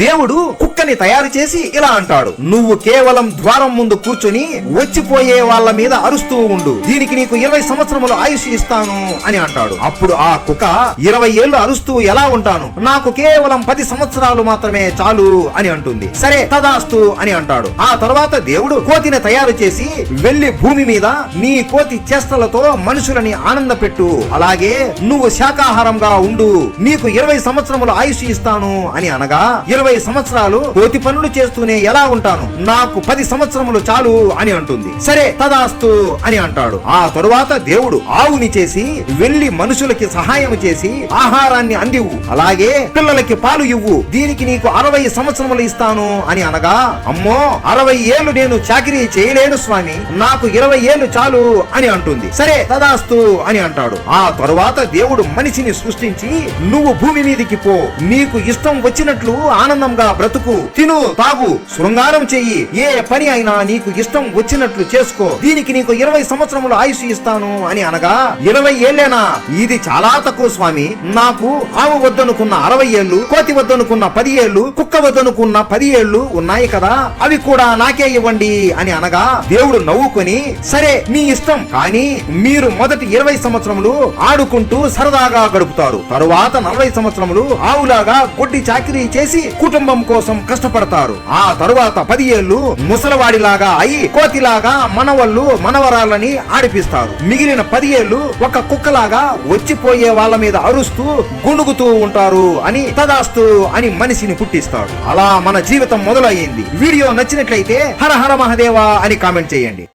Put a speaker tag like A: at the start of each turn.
A: దేవుడు కుక్కని తయారు చేసి ఇలా అంటాడు నువ్వు కేవలం ద్వారం ముందు కూర్చొని వచ్చిపోయే వాళ్ళ మీద అరుస్తూ ఉండు. దీనికి నీకు ఇరవై సంవత్సరములు ఆయుష్ ఇస్తాను అని అంటాడు. అప్పుడు ఆ కుక్క ఇరవై ఏళ్ళు అరుస్తూ ఎలా ఉంటాను? నాకు కేవలం పది సంవత్సరాలు మాత్రమే చాలు అని అంటుంది. సరే తదాస్తు అని అంటాడు. ఆ తర్వాత దేవుడు కోతిని తయారు చేసి వెళ్ళి భూమి మీద నీ కోతి చేష్టలతో మనుషులని ఆనందపెట్టు. అలాగే నువ్వు శాకాహారంగా ఉండు. నీకు ఇరవై సంవత్సరములు ఆయుష్ ఇస్తాను అని అనగా ఇరవై సంవత్సరాలు కోతి పనులు చేస్తూనే ఎలా ఉంటాను? నాకు పది సంవత్సరములు చాలు అని అంటుంది. సరే తదాస్తు అని అంటాడు. ఆ తరువాత దేవుడు ఆవుని చేసి వెళ్ళి మనుషులకి సహాయం చేసి ఆహారాన్ని అందివు అలాగే పిల్లలకి పాలు ఇవ్వు. దీనికి నీకు అరవై సంవత్సరములు ఇస్తాను అని అనగా అమ్మో అరవై ఏళ్ళు నేను చాకరీ చేయలేను స్వామి. నాకు ఇరవై ఏళ్ళు చాలు అని అంటుంది. సరే తదాస్తు అని అంటాడు. ఆ తరువాత దేవుడు మనిషిని సృష్టించి నువ్వు భూమి మీదికి పో. నీకు ఇష్టం వచ్చినట్లు ఆనందంగా బ్రతుకు తిను తాగు శృంగారం చెయ్యి ఏ పని అయినా నీకు ఇష్టం వచ్చినట్లు చేసుకో. దీనికి నీకు ఇరవై సంవత్సరముల ఆయుష్ ఇస్తాను అని అనగా ఇరవై ఏళ్ళేనా? ఇది చాలా తక్కువ స్వామి. నాకు ఆవు వద్దనుకున్న అరవై ఏళ్ళు కోతి వద్దనుకున్న పది ఏళ్ళు కుక్క వద్దనుకున్న పది ఏళ్ళు ఉన్నాయి కదా. అవి కూడా నాకే ఇవ్వండి అని అనగా దేవుడు నవ్వుకొని సరే మీ ఇష్టం. కానీ మీరు మొదటి ఇరవై సంవత్సరములు ఆడుకుంటూ సరదాగా గడుపుతారు. తరువాత నలభై సంవత్సరములు ఆవులాగా కొట్టి చాకిరీ చేసి కుటుంబం కోసం కష్టపడతారు. ఆ తరువాత పది ఏళ్ళు ముసలవాడిలాగా అయి కోతిలాగా మనవళ్ళు మనవరాలని ఆడిపిస్తారు. మిగిలిన పది ఏళ్ళు ఒక కుక్కలాగా వచ్చిపోయే వాళ్ళ మీద అరుస్తూ గుణుగుతూ ఉంటారు అని తదాస్తు అని మనిషిని పుట్టిస్తాడు అలా మన జీవితం మొదలయ్యింది. వీడియో నచ్చినట్లయితే హర హర మహదేవా అని కామెంట్ చేయండి.